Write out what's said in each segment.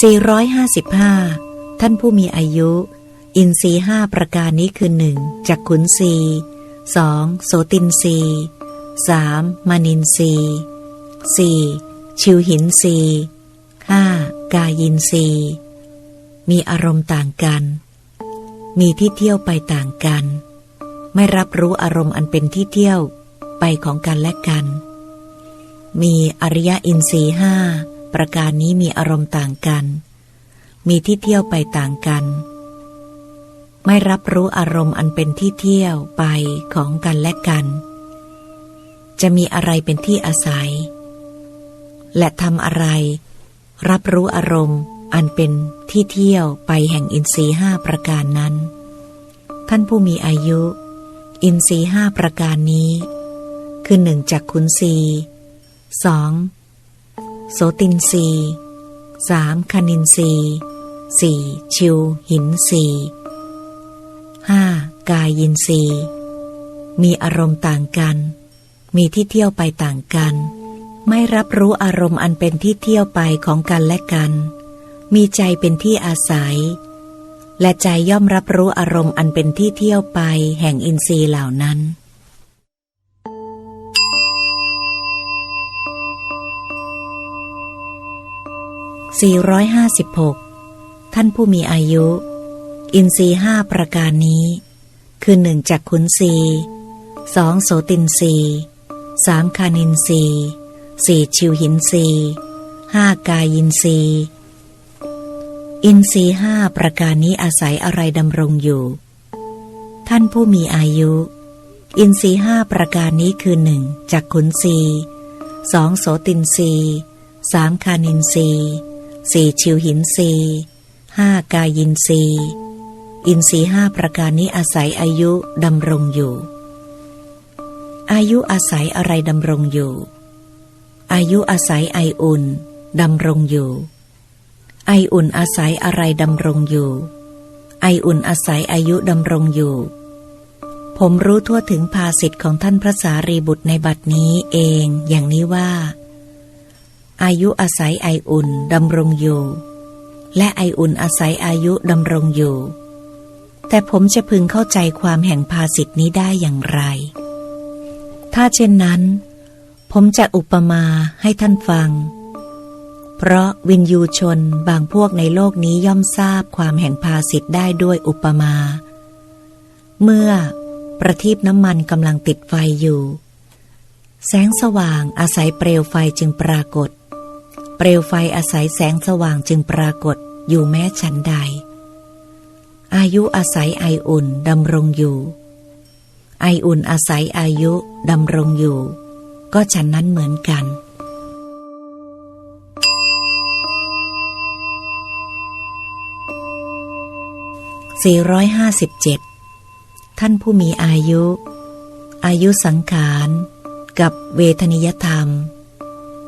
455 ท่านผู้มีอายุ อินทรีห้าประการนี้คือหนึ่งจักขุนสีสองโสตินสีสามมานินสีสี่ชิวหินสีห้ากายินสีมีอารมณ์ต่างกัน มีที่เที่ยวไปต่างกัน ไม่รับรู้อารมณ์อันเป็นที่เที่ยวไปของกันและกัน มีอริยอินทรีห้า ประการนี้มีอารมณ์ต่างกัน มีที่เที่ยวไปต่างกัน ไม่รับรู้อารมณ์อันเป็นที่เที่ยวไปของกันและกัน จะมีอะไรเป็นที่อาศัย และทำอะไร รับรู้อารมณ์อันเป็นที่เที่ยวไปแห่งอินทรีห้าประการนั้น ท่านผู้มีอายุ อินทรีห้าประการนี้ คือหนึ่งจากขุนสีสอง โสตินสีสามคณินสีสี่ชิวหินสีห้ากายินสีมีอารมณ์ต่างกัน มีที่เที่ยวไปต่างกัน ไม่รับรู้อารมณ์อันเป็นที่เที่ยวไปของกันและกัน มีใจเป็นที่อาศัย และใจย่อมรับรู้อารมณ์อันเป็นที่เที่ยวไปแห่งอินทรีย์เหล่านั้น 456 ท่านผู้มีอายุ อินทรีห้าประการนี้ คือหนึ่งจากขุนสีสองโสตินสีสามคานินสีสี่ชิวหินสีห้ากายินสีอินทรีห้าประการนี้อาศัยอะไรดำรงอยู่ ท่านผู้มีอายุ อินทรีห้าประการนี้คือหนึ่งจากขุนสีสองโสตินสีสามคานินสี สี่ชิวหินสีห้ากายินสีอินทรีห้าประการนี้อาศัยอายุดำรงอยู่ อายุอาศัยอะไรดำรงอยู่ อายุอาศัยไออุ่นดำรงอยู่ ไออุ่นอาศัยอะไรดำรงอยู่ ไออุ่นอาศัยอายุดำรงอยู่ ผมรู้ทั่วถึงภาสิทธิ์ของท่านพระสารีบุตรในบัดนี้เองอย่างนี้ว่า อายุอาศัยไออุ่นดำรงอยู่ และไออุ่นอาศัยอายุดำรงอยู่ แต่ผมจะพึงเข้าใจความแห่งภาสิทธินี้ได้อย่างไร ถ้าเช่นนั้น ผมจะอุปมาให้ท่านฟัง เพราะวินยูชนบางพวกในโลกนี้ย่อมทราบความแห่งภาสิทธิ์ได้ด้วยอุปมา เมื่อประทีปน้ำมันกำลังติดไฟอยู่ แสงสว่างอาศัยเปลวไฟจึงปรากฏ เปลวไฟอาศัยแสงสว่างจึงปรากฏอยู่แม้ฉันใด อายุอาศัยไออุ่นดำรงอยู่ ไออุ่นอาศัยอายุดำรงอยู่ ก็ฉันนั้นเหมือนกัน457 ท่านผู้มีอายุ อายุสังขาร กับเวทนิยธรรม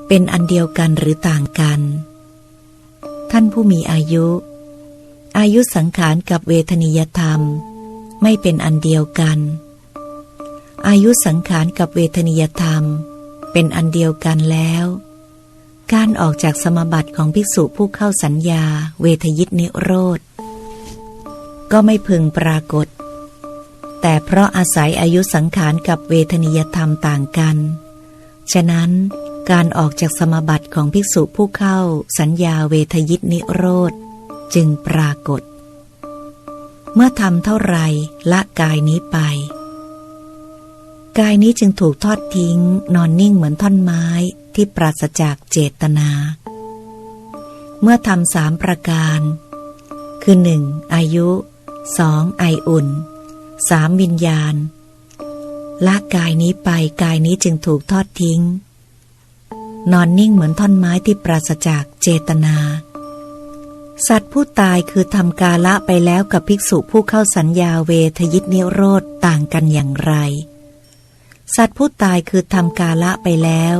เป็นอันเดียวกันหรือต่างกัน ท่านผู้มีอายุ อายุสังขารกับเวทนิยธรรม ไม่เป็นอันเดียวกัน อายุสังขารกับเวทนิยธรรม เป็นอันเดียวกันแล้ว การออกจากสมบัติของภิกษุผู้เข้าสัญญา เวทยิตนิโรธ ก็ไม่พึงปรากฏ แต่เพราะอาศัยอายุสังขารกับเวทนิยธรรมต่างกัน ฉะนั้น การออกจากสมบัติของภิกษุผู้เข้าสัญญาเวทยิตนิโรธ จึงปรากฏ เมื่อทำเท่าไรละกายนี้ไป กายนี้จึงถูกทอดทิ้ง นอนนิ่งเหมือนท่อนไม้ที่ปราศจากเจตนา เมื่อทำสามประการ คือหนึ่งอายุสองไออุ่นสามวิญญาณละกายนี้ไปกายนี้จึงถูกทอดทิ้ง นอนนิ่งเหมือนท่อนไม้ที่ปราศจากเจตนา สัตว์ผู้ตายคือทำกาละไปแล้วกับภิกษุผู้เข้าสัญญาเวทยิตนิโรธต่างกันอย่างไร สัตว์ผู้ตายคือทำกาละไปแล้ว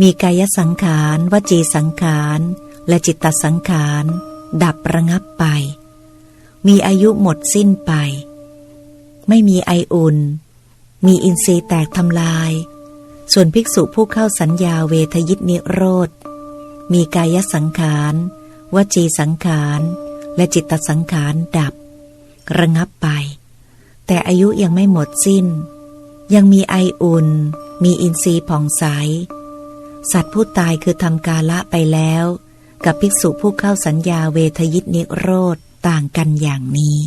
มีกายสังขาร วจีสังขาร และจิตตสังขาร ดับระงับไป มีอายุหมดสิ้นไป ไม่มีไออุ่น มีอินทรีย์แตกทำลาย ส่วนภิกษุผู้เข้าสัญญาเวทยิตนิโรธ มีกายสังขาร วจีสังขาร และจิตตสังขารดับ ระงับไป แต่อายุยังไม่หมดสิ้น ยังมีไออุ่น มีอินทรีย์ผ่องใส สัตว์ผู้ตายคือทำกาละไปแล้ว กับภิกษุผู้เข้าสัญญาเวทยิตนิโรธต่างกันอย่างนี้